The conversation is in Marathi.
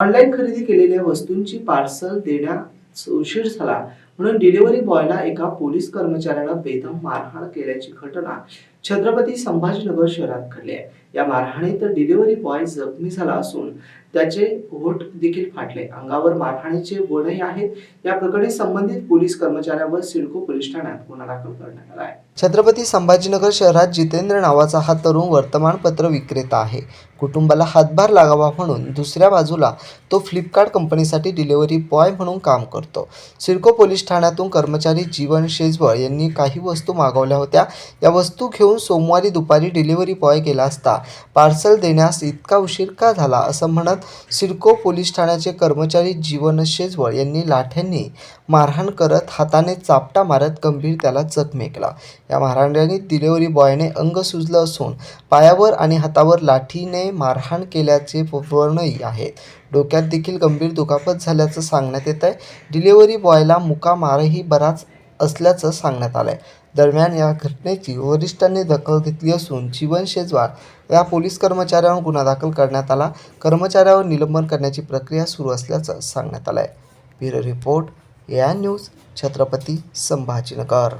ऑनलाईन खरेदी केलेल्या वस्तूंची पार्सल देण्यास उशीर झाला. म्हणून डिलिव्हरी बॉयला एका पोलीस कर्मचाऱ्यानं बेदम मारहाण केल्याची घटना छत्रपती संभाजीनगर शहरात घडले आहे. या मारहाणीत डिलिव्हरी बॉय जखमी झाला असून त्याचे होट देखील फाटले. अंगावर मारहाणीचे गुणही आहेत. या प्रकरणी संबंधित पोलीस कर्मचाऱ्यावर सिडको पोलीस ठाण्यात गुन्हा दाखल करण्यात आला आहे. छत्रपती संभाजीनगर शहरात जितेंद्र नावाचा हा तरुण वर्तमानपत्र विक्रेता आहे. कुटुंबाला हातभार लागावा म्हणून दुसऱ्या बाजूला तो फ्लिपकार्ट कंपनीसाठी डिलिव्हरी बॉय म्हणून काम करतो. सिडको पोलीस ठाण्यातून कर्मचारी जीवन शेजवळ यांनी काही वस्तू मागवल्या होत्या. या वस्तू घेऊन सोमवारी दुपारी डिलिव्हरी बॉय गेला असता. पार्सल देण्यास इतका उशीर का झाला? असं म्हणत सिडको पोलीस ठाण्याचे कर्मचारी जीवन शेजवळ यांनी लाठ्यांनी मारहाण करत हाताने चापटा मारत गंभीर त्याला चकमेकला या मारहाण्याने डिलिव्हरी बॉयने अंग सुजलं असून पायावर आणि हातावर लाठीने मारहाण केल्याचे वर्णही आहेत. डोक्यात देखील गंभीर दुखापत झाल्याचं सांगण्यात येत आहे डिलिव्हरी बॉयला मुका मारही बराच असल्याचं सांगण्यात आलं आहे दरम्यान या घटनेची वरिष्ठांनी दखल घेतली असून जीवन शेजवार या पोलीस कर्मचाऱ्यावर गुन्हा दाखल करण्यात आला. कर्मचाऱ्यावर निलंबन करण्याची प्रक्रिया सुरू असल्याचं सांगण्यात आलं आहे ब्युरो रिपोर्ट या न्यूज छत्रपती संभाजीनगर.